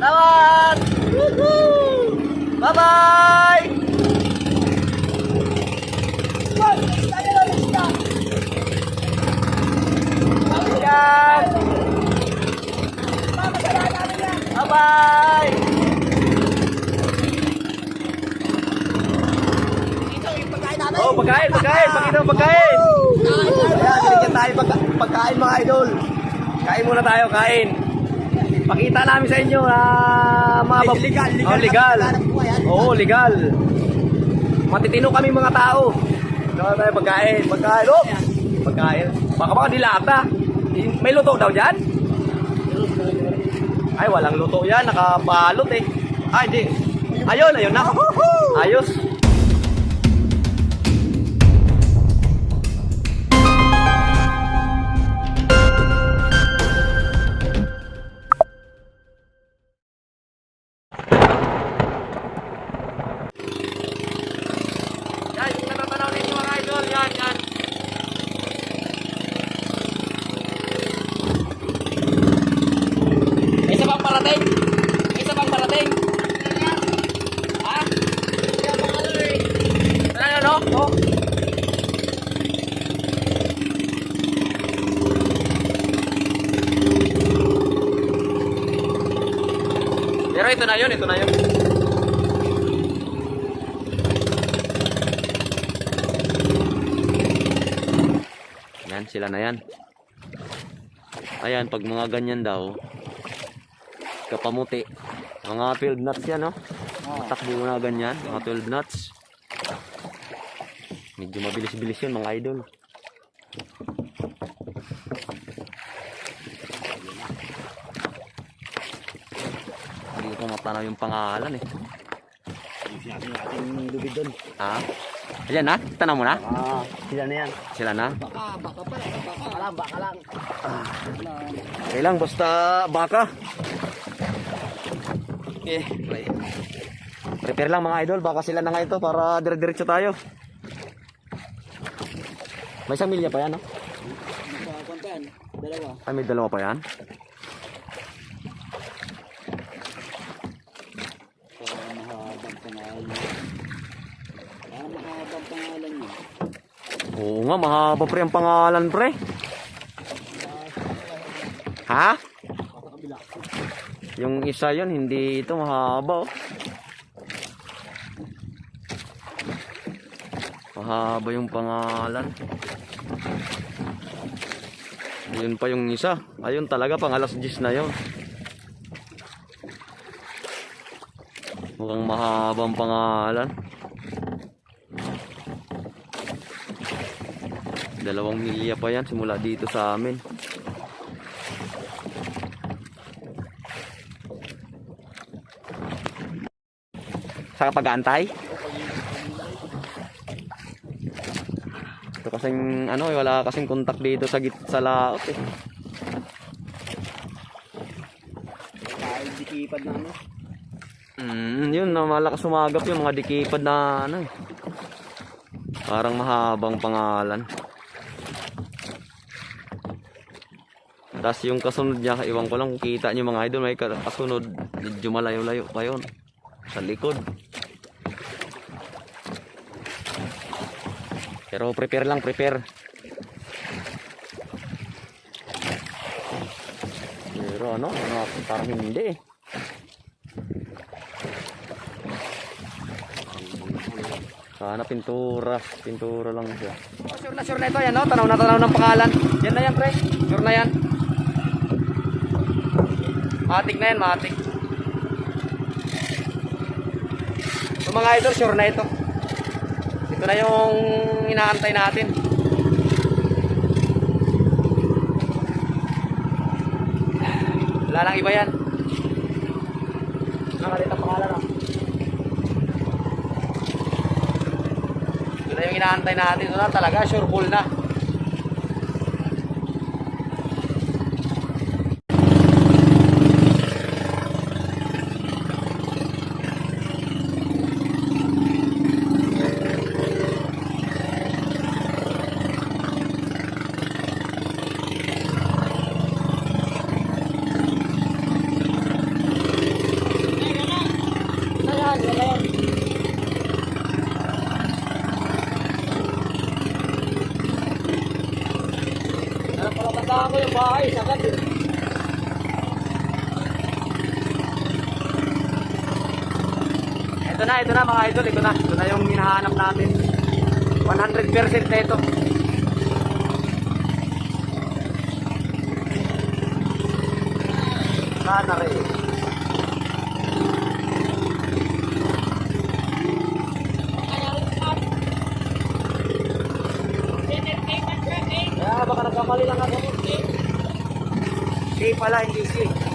Salamat! Bye-bye! Yan! Bye-bye! Oh, pagkain, pagkain, pakita mo pagkain. Ayan, binigyan tayo pagka pagkain mga idol. Kain muna tayo, kain. Pakita namin sa inyo na mga bab- Legal, legal. Oh, legal. Ah. Oo, legal. Matitino kami mga tao. Dito tayo pagkain, pagkain. Oh, pagkain. Baka baka dilata. May luto daw dyan? Ay, walang luto yan. Nakabalot eh. Ay, di. Ayun, ayun na. Ayos. Pero ito na yun, ito na yun. Yan, sila na yan. Ayan, pag mga ganyan daw, kapamuti. Mga field nuts yan, no? Takbo na ganyan, mga 12 nuts. Medyo mabilis-bilis yun, mga idol. Yung pangalan eh. Sinabi natin lubid doon. Ha? Ayan na, tanaw mo na? Ah, sila na yan. Sila na? Baka, baka pala, baka lang, baka lang. Okay lang, basta baka. Okay. okay. Prepare lang mga idol, baka sila na nga ito para dire-diretso tayo. May isang milya pa yan, no? Dalawa. Ay, may dalawa pa yan. Para mahabang pangalan niya. Para mahabang pangalan niya. Oo nga, mahaba pre ang pangalan, pre. Ha? Yung isa yon hindi ito mahaba, oh. Mahaba yung pangalan. Ayun pa yung isa. Ayun talaga, pang alas 10 na yon. Mukhang mahabang pangalan. Dalawang milya pa yan simula dito sa amin. Sa pag-aantay? Ito kasing ano, eh, wala kasing kontak dito sa git sa laot eh. Dikipad na ano. Mm, yun, na malakas sumagap yung mga dikipad na ano. eh. Parang mahabang pangalan. Tapos yung kasunod niya, iwan ko lang kung kita niyo mga idol, may kasunod, medyo malayo-layo pa yun. Sa likod. Pero prepare lang, prepare. Pero ano, ano parang hindi. Sana pintura. Pintura lang siya. Oh, sure na sure na ito. Yan no? Tanaw na tanaw ng pangalan. Yan na yan pre. Sure na yan. Matik na yan. Matik. So mga idol, sure na ito. Ito na yung inaantay natin. Wala lang iba yan. Nakalit ang pangalan ah. Ito na yung inaantay natin. Ito na talaga, sure full na. Bahay, eh. Ito na, ito na mga idol, ito na. Ito na yung hinahanap natin. 100% na ito. Sana rin. Kaya baka nagkamali lang ako. K pala, hindi C.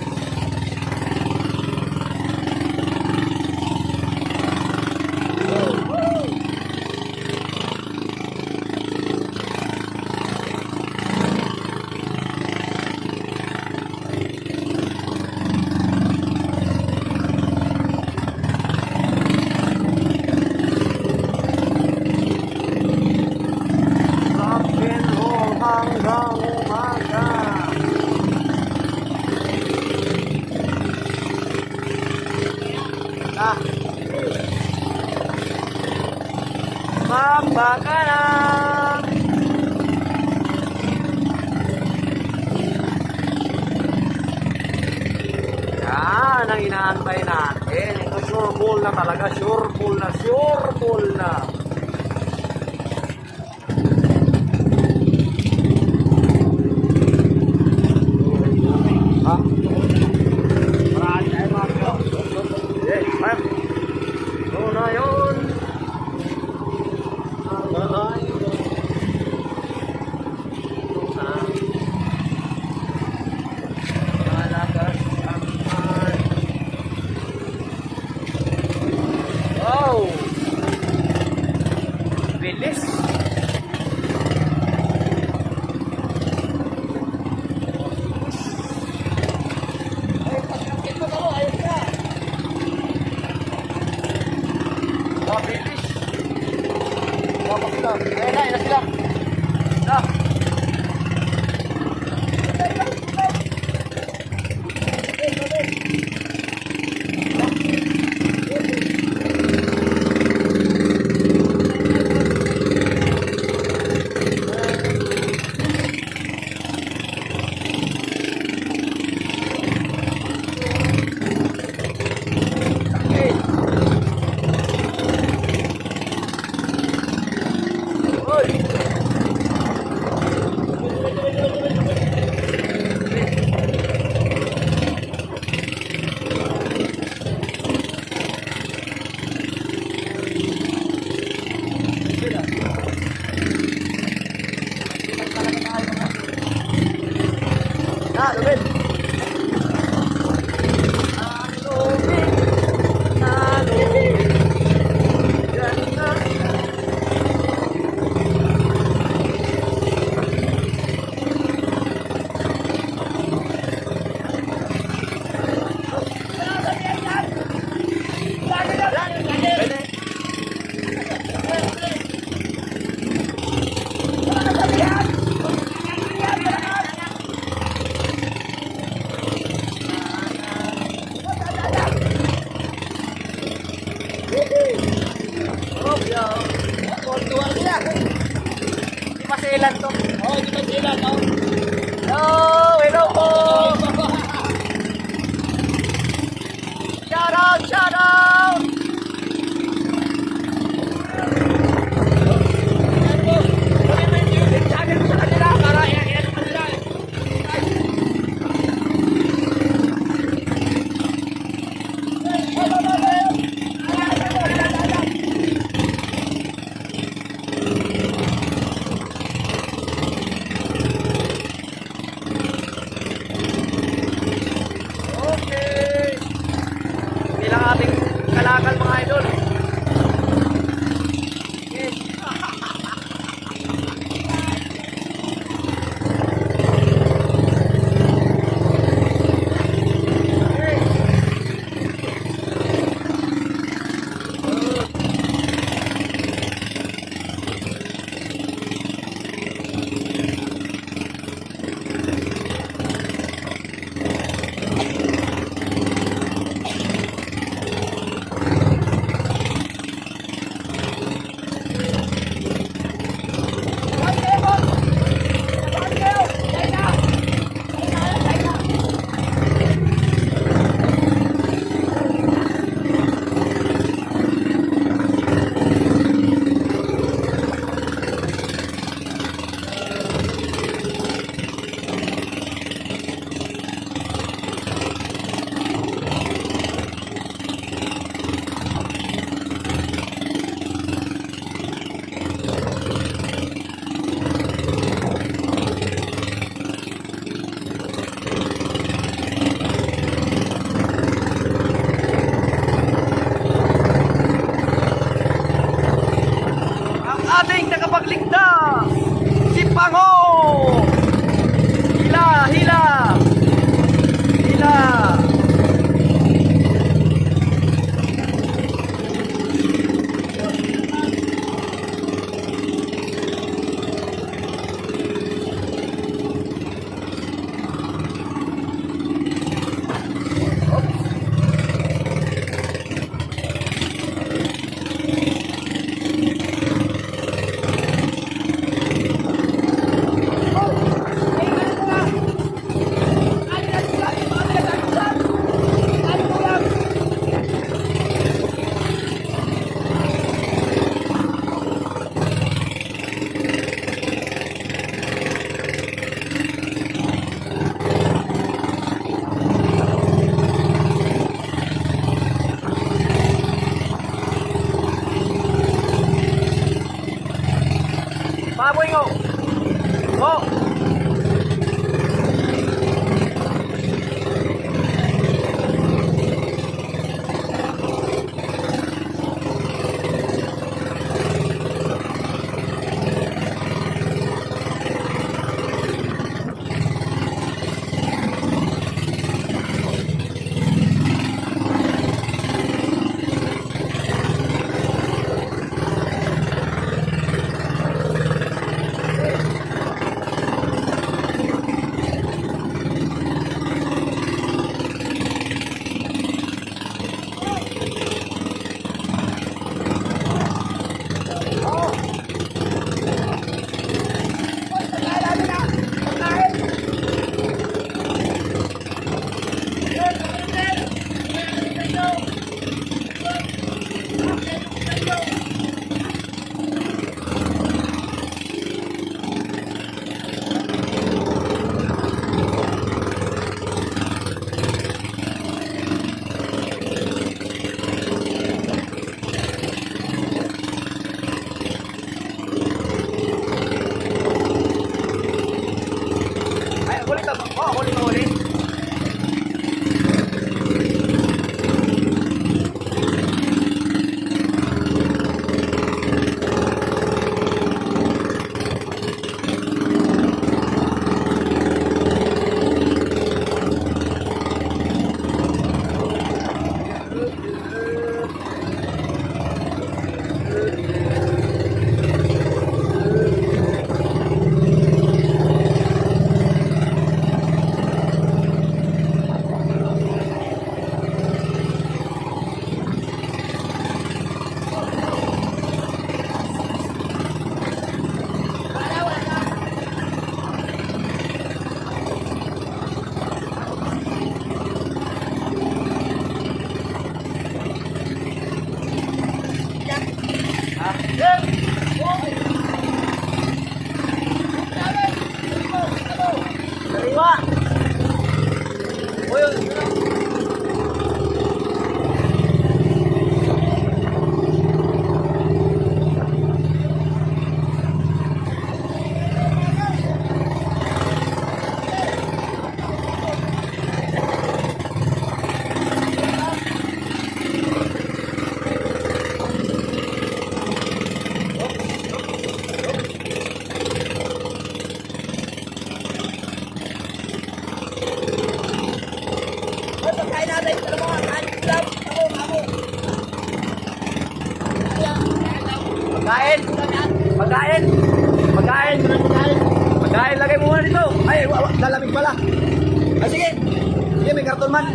Na. Yan ang inaantay natin. Ito sure ball na talaga. Sure ball na. Sure ball na. this. 哥我有车 Ay, lagay mo muna dito. Ay, lalamig pala. Ah, sige. Sige, may karton man.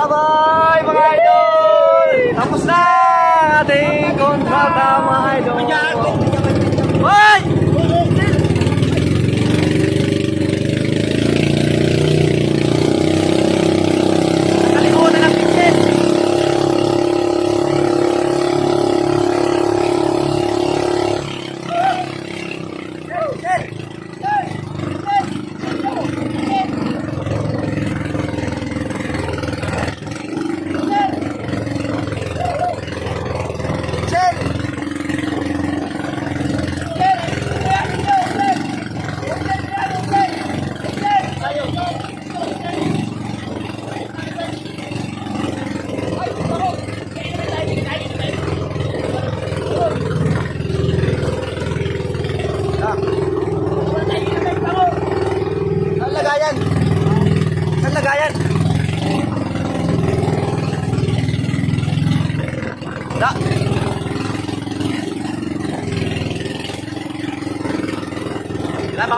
Bye bye.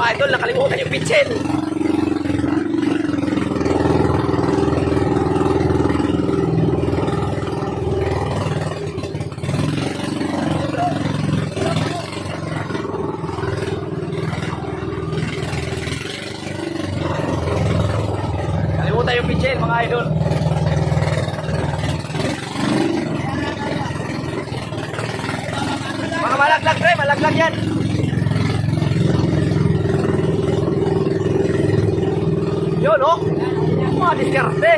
mga idol, nakalimutan yung pitchel. diskarte.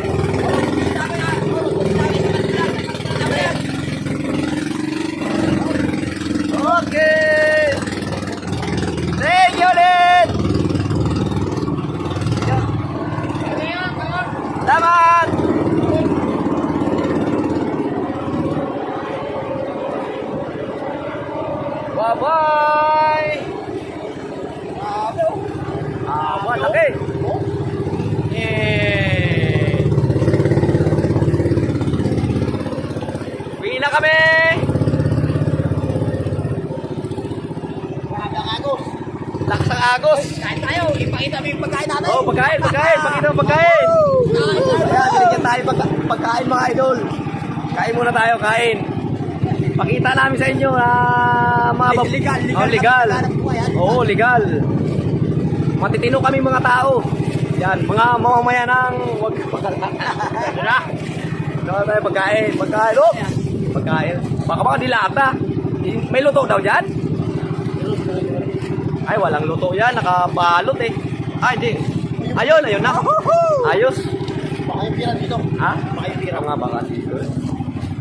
Okay. Thank you, Len. Salamat. Bye-bye. Agos! Kain tayo. Ipakita mo yung pagkain namin. Oh, pagkain, pagkain! Pakita mo pagkain! Ayan, binigyan tayo pagka, pagkain mga idol. Kain muna tayo, kain. Pakita namin sa inyo na mga bab- Legal, legal Oh, legal. Oo, legal. Matitino kami mga tao. Yan, mga mamamayan ng wag Yan na. Ito tayo pagkain, pagkain. Oh, pagkain. Baka baka dilata. May luto daw dyan? Ay, walang luto yan. Nakabalot eh. Ay, di. Ayun, ayun na. Ayos. Baka yung pira dito. Ha? Baka yung pira nga baka dito.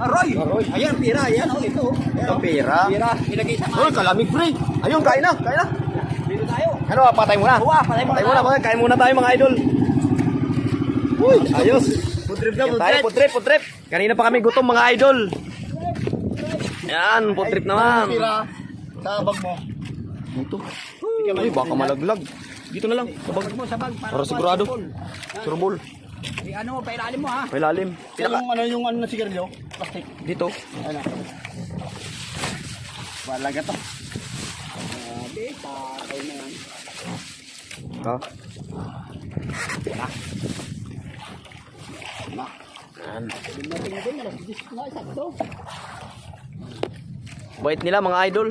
Aroy. Ayan, pira. Ayan, oh, ito. Ito pira. Pira. Ilagay sa Uy, kalamig pre. Ayun, kain na, kain na. Dito tayo. Ano, patay muna. Uwa, patay muna Patay muna, patay. Kain muna tayo mga idol. Uy, ayos. Putrip na, Yan tayo, putrip, putrip. Kanina pa kami gutom mga idol. Yan, putrip naman. Pira. Sa bag mo. Dito. Ay, baka malaglag. Dito na lang, sa bag. Bag mo sa bag. Para sigurado. Surbol. Eh, ano mo, pailalim mo ha. May lalim. Pinaka, Yung ano yung ano na sigarilyo? Plastic. dito. Ano? Balaga to. Grabe, patay na yan. Ha? Yan. 10 na, sakto. Bait nila mga idol.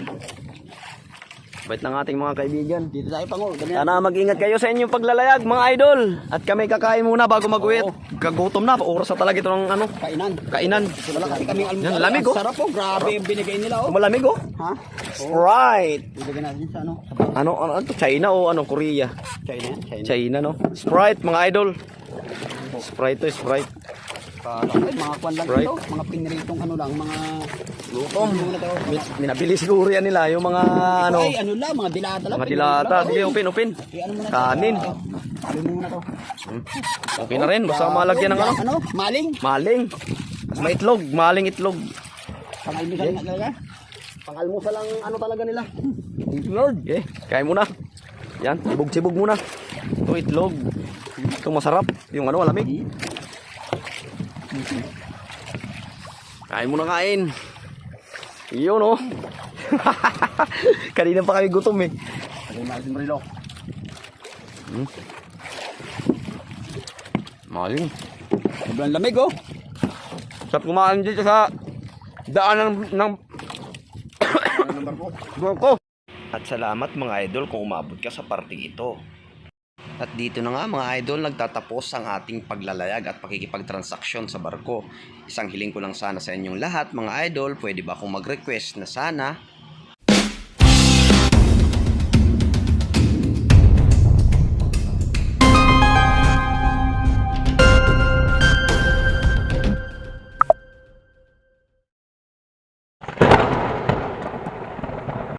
Bait ng ating mga kaibigan. Dito tayo pango. Sana mag-ingat kayo sa inyong paglalayag mga idol. At kami kakain muna bago mag-uwi. Kagutom na. Oras na talaga ito ng ano, Kainan. kainan. Wala kasi kaming almusal. Yan, lamig, oh. Sarap po, grabe yung binigay nila oh. Malamig oh. Ha? Sprite. Ilagay natin sa ano? Ano, ano, ano? China o ano? Korea? China? China. China no? Sprite mga idol. Sprite to, Sprite. Parang ay, mga kwan lang Right. ito. Mga pinritong ano lang, mga... Lutom. Ano na to? Min- Minabili siguro yan nila. Yung mga ano, Ay, ano lang, mga dilata lang. mga dilata. Sige, upin, upin. Eh, ano muna to? Kanin. Mo muna to. Okay na rin. Basta malagyan ng ano. Ano? Maling? Maling. Mas may itlog. Maling itlog. Pangalmusal nga talaga. Pangalmusal ang ano talaga nila. Itlog. Okay, kain muna. Yan, sibog-sibog muna. Ito itlog. Ito masarap. Yung ano, malamig. Kain muna kain. Yun oh. Kanina pa kami gutom eh. Lagay natin rilo. Maling. Sobrang lamig oh. Sarap kumain dito sa daan ng, ng Bangko. At salamat mga idol kung umabot ka sa parting ito. At dito na nga mga idol, nagtatapos ang ating paglalayag at pakikipagtransaksyon sa barko. Isang hiling ko lang sana sa inyong lahat mga idol, pwede ba akong mag-request na sana